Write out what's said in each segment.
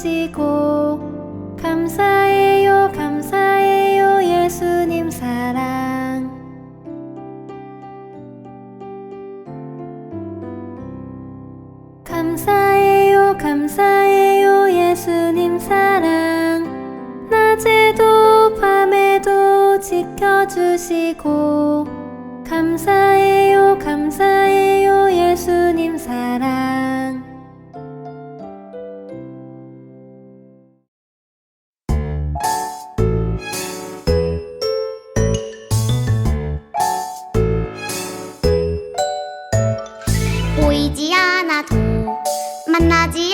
주시고 감사해요 감사해요 예수님 사랑. 감사해요 감사해요 예수님 사랑. 낮에도 밤에도 지켜주시고 감사해요 감사해요 예수님 사랑. 同じ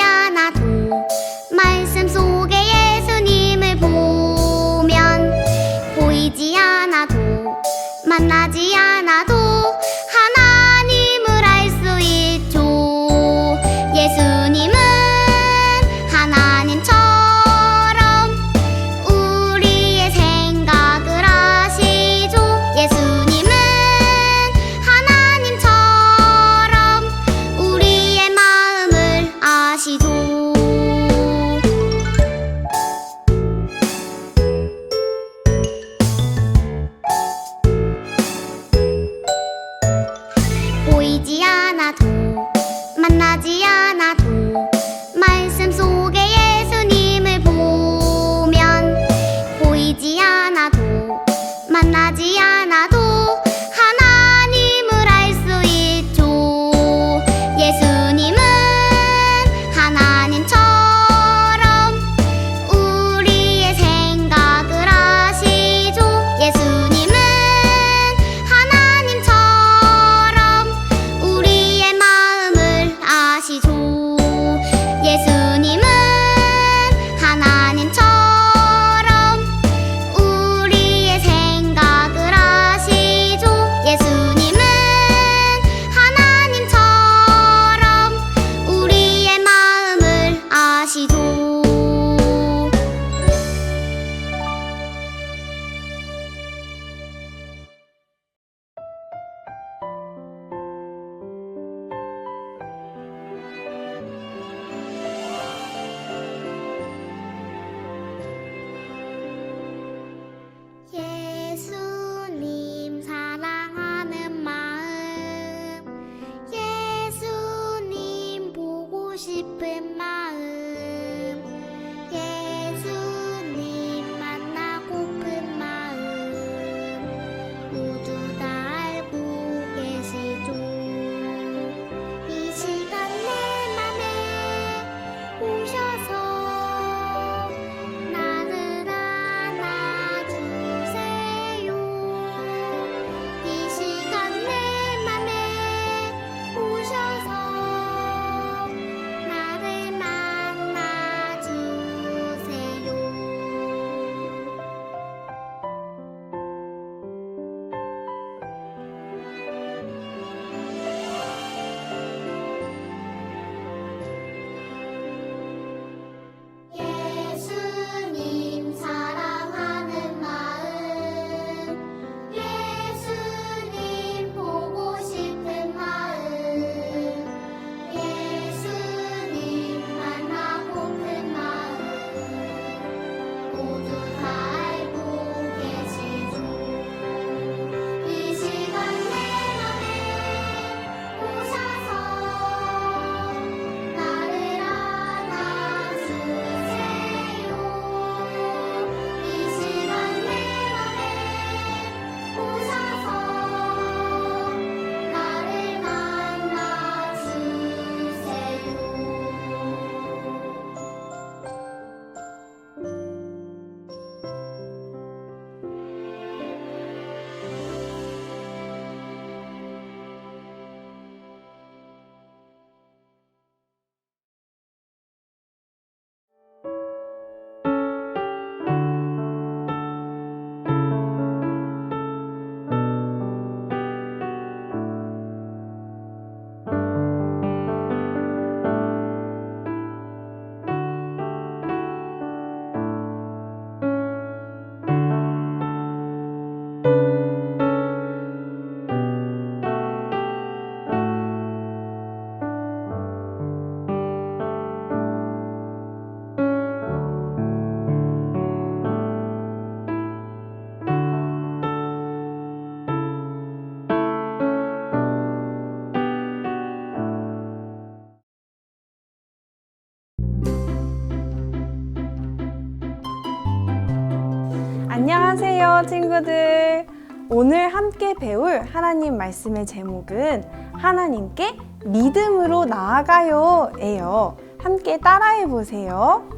친구들. 오늘 함께 배울 하나님 말씀의 제목은 하나님께 믿음으로 나아가요 예요. 함께 따라해 보세요.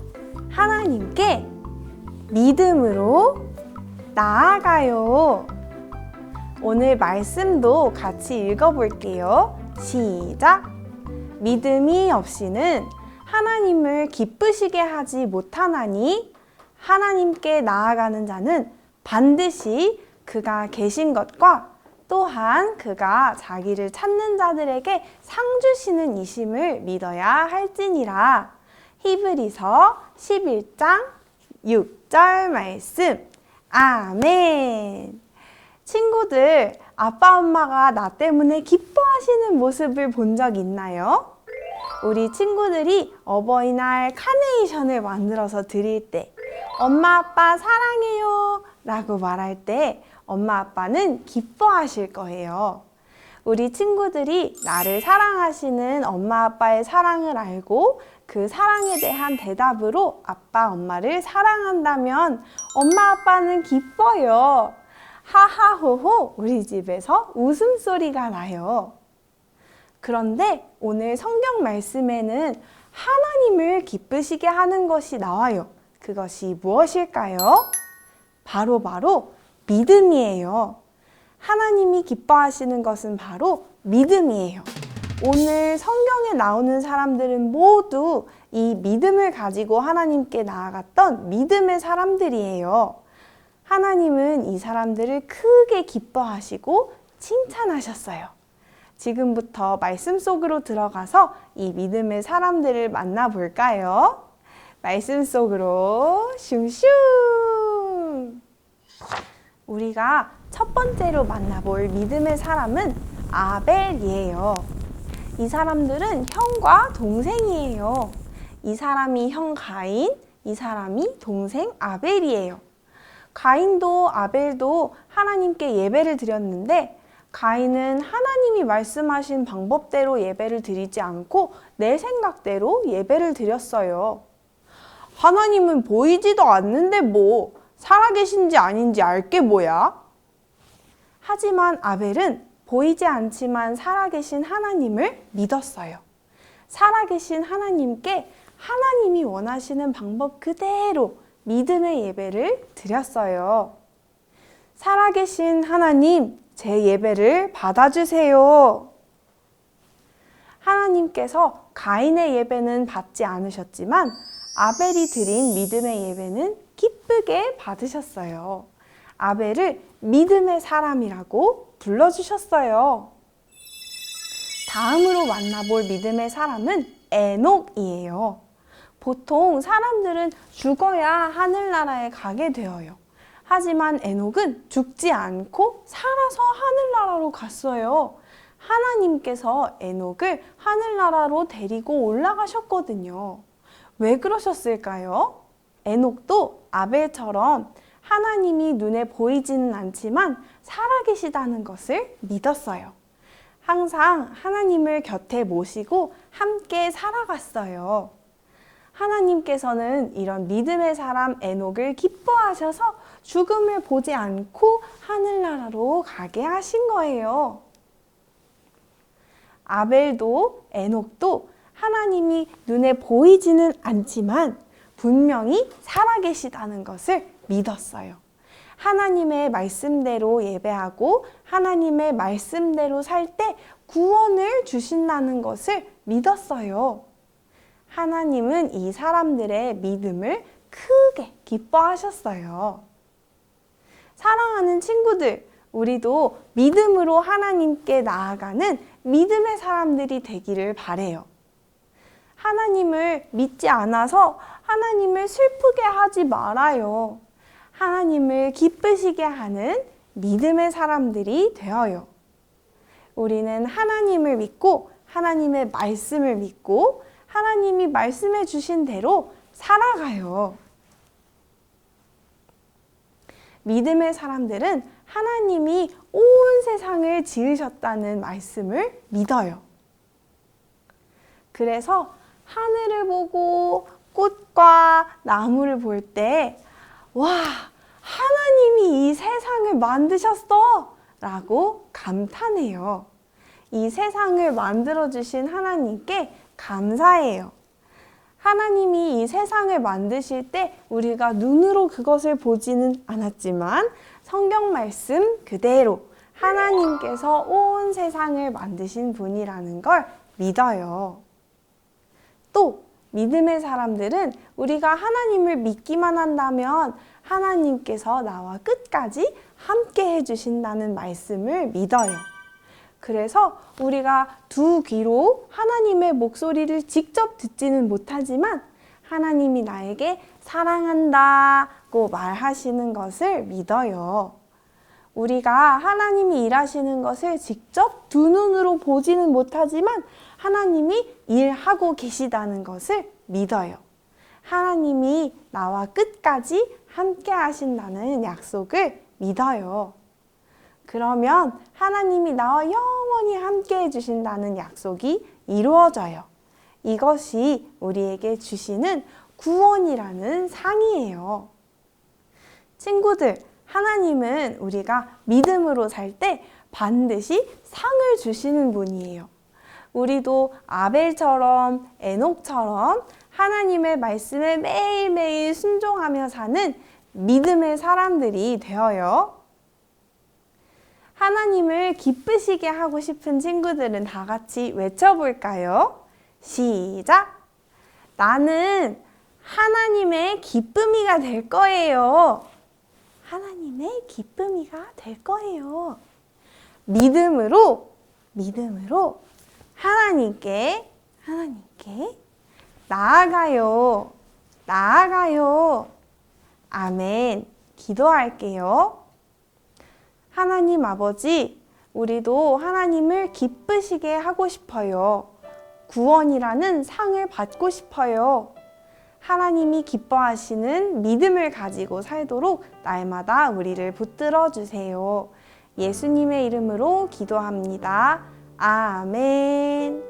하나님께 믿음으로 나아가요. 오늘 말씀도 같이 읽어볼게요. 시작. 믿음이 없이는 하나님을 기쁘시게 하지 못하나니 하나님께 나아가는 자는 반드시 그가 계신 것과 또한 그가 자기를 찾는 자들에게 상 주시는 이심을 믿어야 할지니라. 히브리서 11장 6절 말씀. 아멘. 친구들, 아빠 엄마가 나 때문에 기뻐하시는 모습을 본 적 있나요? 우리 친구들이 어버이날 카네이션을 만들어서 드릴 때 엄마 아빠 사랑해요 라고 말할 때 엄마 아빠는 기뻐하실 거예요. 우리 친구들이 나를 사랑하시는 엄마 아빠의 사랑을 알고 그 사랑에 대한 대답으로 아빠 엄마를 사랑한다면 엄마 아빠는 기뻐요. 하하호호 우리 집에서 웃음소리가 나요. 그런데 오늘 성경 말씀에는 하나님을 기쁘시게 하는 것이 나와요. 그것이 무엇일까요? 바로 바로 믿음이에요. 하나님이 기뻐하시는 것은 바로 믿음이에요. 오늘 성경에 나오는 사람들은 모두 이 믿음을 가지고 하나님께 나아갔던 믿음의 사람들이에요. 하나님은 이 사람들을 크게 기뻐하시고 칭찬하셨어요. 지금부터 말씀 속으로 들어가서 이 믿음의 사람들을 만나볼까요? 말씀 속으로 슝슝! 우리가 첫 번째로 만나볼 믿음의 사람은 아벨이에요. 이 사람들은 형과 동생이에요. 이 사람이 형 가인, 이 사람이 동생 아벨이에요. 가인도 아벨도 하나님께 예배를 드렸는데 가인은 하나님이 말씀하신 방법대로 예배를 드리지 않고 내 생각대로 예배를 드렸어요. 하나님은 보이지도 않는데 뭐 살아계신지 아닌지 알게 뭐야? 하지만 아벨은 보이지 않지만 살아계신 하나님을 믿었어요. 살아계신 하나님께 하나님이 원하시는 방법 그대로 믿음의 예배를 드렸어요. 살아계신 하나님, 제 예배를 받아주세요. 하나님께서 가인의 예배는 받지 않으셨지만 아벨이 드린 믿음의 예배는 기쁘게 받으셨어요. 아벨을 믿음의 사람이라고 불러주셨어요. 다음으로 만나볼 믿음의 사람은 에녹이에요. 보통 사람들은 죽어야 하늘나라에 가게 되어요. 하지만 에녹은 죽지 않고 살아서 하늘나라로 갔어요. 하나님께서 에녹을 하늘나라로 데리고 올라가셨거든요. 왜 그러셨을까요? 에녹도 아벨처럼 하나님이 눈에 보이지는 않지만 살아계시다는 것을 믿었어요. 항상 하나님을 곁에 모시고 함께 살아갔어요. 하나님께서는 이런 믿음의 사람 에녹을 기뻐하셔서 죽음을 보지 않고 하늘나라로 가게 하신 거예요. 아벨도 에녹도 하나님이 눈에 보이지는 않지만 분명히 살아계시다는 것을 믿었어요. 하나님의 말씀대로 예배하고 하나님의 말씀대로 살 때 구원을 주신다는 것을 믿었어요. 하나님은 이 사람들의 믿음을 크게 기뻐하셨어요. 사랑하는 친구들, 우리도 믿음으로 하나님께 나아가는 믿음의 사람들이 되기를 바래요. 하나님을 믿지 않아서 하나님을 슬프게 하지 말아요. 하나님을 기쁘시게 하는 믿음의 사람들이 되어요. 우리는 하나님을 믿고 하나님의 말씀을 믿고 하나님이 말씀해 주신 대로 살아가요. 믿음의 사람들은 하나님이 온 세상을 지으셨다는 말씀을 믿어요. 그래서 하늘을 보고 꽃과 나무를 볼 때, 와, 하나님이 이 세상을 만드셨어! 라고 감탄해요. 이 세상을 만들어주신 하나님께 감사해요. 하나님이 이 세상을 만드실 때 우리가 눈으로 그것을 보지는 않았지만 성경 말씀 그대로 하나님께서 온 세상을 만드신 분이라는 걸 믿어요. 또 믿음의 사람들은 우리가 하나님을 믿기만 한다면 하나님께서 나와 끝까지 함께 해주신다는 말씀을 믿어요. 그래서 우리가 두 귀로 하나님의 목소리를 직접 듣지는 못하지만 하나님이 나에게 사랑한다고 말하시는 것을 믿어요. 우리가 하나님이 일하시는 것을 직접 두 눈으로 보지는 못하지만 하나님이 일하고 계시다는 것을 믿어요. 하나님이 나와 끝까지 함께 하신다는 약속을 믿어요. 그러면 하나님이 나와 영원히 함께 해주신다는 약속이 이루어져요. 이것이 우리에게 주시는 구원이라는 상이에요. 친구들, 하나님은 우리가 믿음으로 살 때 반드시 상을 주시는 분이에요. 우리도 아벨처럼 에녹처럼 하나님의 말씀에 매일매일 순종하며 사는 믿음의 사람들이 되어요. 하나님을 기쁘시게 하고 싶은 친구들은 다 같이 외쳐볼까요? 시작! 나는 하나님의 기쁨이가 될 거예요. 하나님의 기쁨이가 될 거예요. 믿음으로, 믿음으로 하나님께, 하나님께 나아가요. 나아가요. 아멘. 기도할게요. 하나님 아버지, 우리도 하나님을 기쁘시게 하고 싶어요. 구원이라는 상을 받고 싶어요. 하나님이 기뻐하시는 믿음을 가지고 살도록 날마다 우리를 붙들어 주세요. 예수님의 이름으로 기도합니다. 아멘.